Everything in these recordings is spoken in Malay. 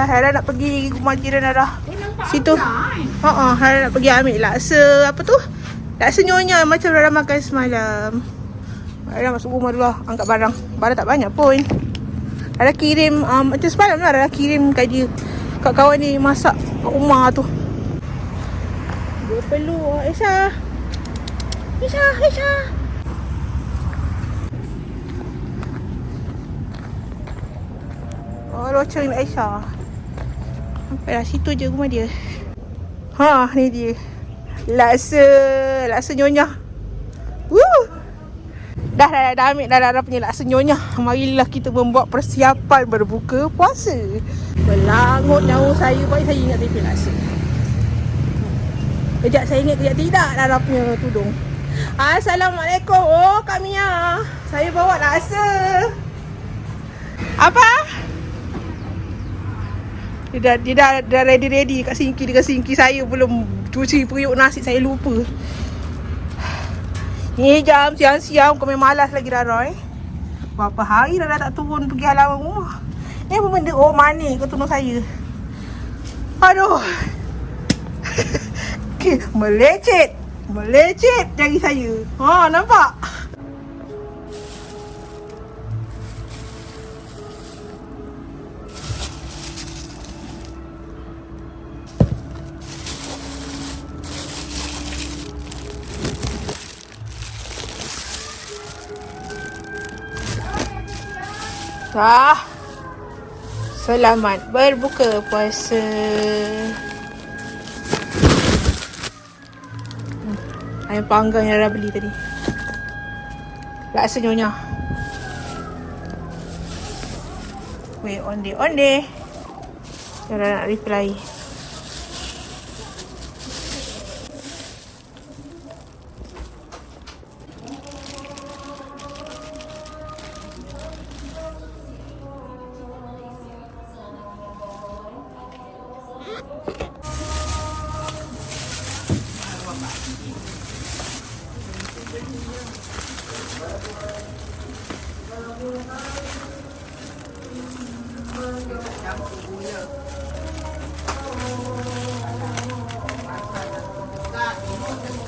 Dah, Hera nak pergi rumah jiran dah. Situ. Ha ah, Hera nak pergi ambil laksa apa tu? Laksa nyonya macam Hera makan semalam. Hera masuk rumah dulu lah, angkat barang. Barang tak banyak pun. Hera kirim um, macam semalam lah Hera kirim kat dia. Kat kawan ni masak kat rumah tu. Dia perlu Aisyah. Aisyah, Aisyah. Oh, loceng nak Aisyah. Sampai lah situ je rumah dia. Ha, ni dia. Laksa, laksa nyonya. Woo! Dah, dah, dah, dah ambil dah, dah, dah punya laksa nyonya. Marilah kita membuat persiapan berbuka puasa. Belangut nyawa saya, baik saya ingat dia laksa. Kejap saya ingat, kejap tidak dah, dah punya tudung. Assalamualaikum. Oh, Kak Mia. Saya bawa laksa. Apa? Dia dah, dia dah, dah ready-ready kat sinki dengan sinki saya belum cuci periuk nasi saya lupa. Ni jam siang-siang kau memang malas lagi dah Roy. Berapa hari dah, dah tak turun pergi halaman rumah. Ni apa benda? Oh manis kau tolong saya. Aduh. Melecet. Melecet jari saya. Ha nampak? Dah. Selamat berbuka puasa. Hmm, Ayam panggang yang dah beli tadi. Laksa nyonya. Wait, onde, onde. Dah nak reply.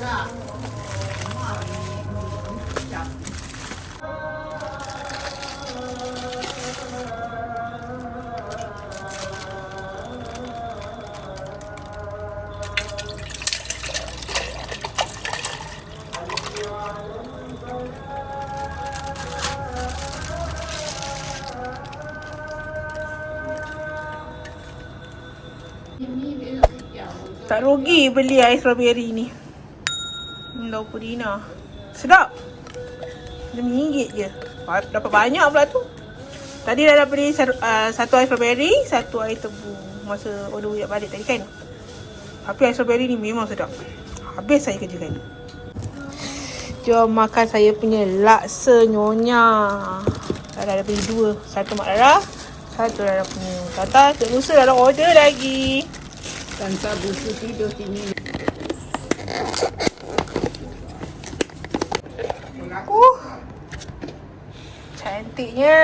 Yeah. Tak rugi beli ais strawberry ni. Hmm, Daun pudina. Sedap. RM5 je. Ba- Dapat banyak pula tu. Tadi dah beli satu, uh, satu ais strawberry, satu ais tebu. Masa order ujak balik tadi kan. Tapi ais strawberry ni memang sedap. Habis saya kerjakan. Jom makan saya punya laksa nyonya. Dah beli dua. Satu Mak Dara, satu Dara punya. Tata, dah ada order lagi. Tanpa busu tidur sini. Uh. Cantiknya.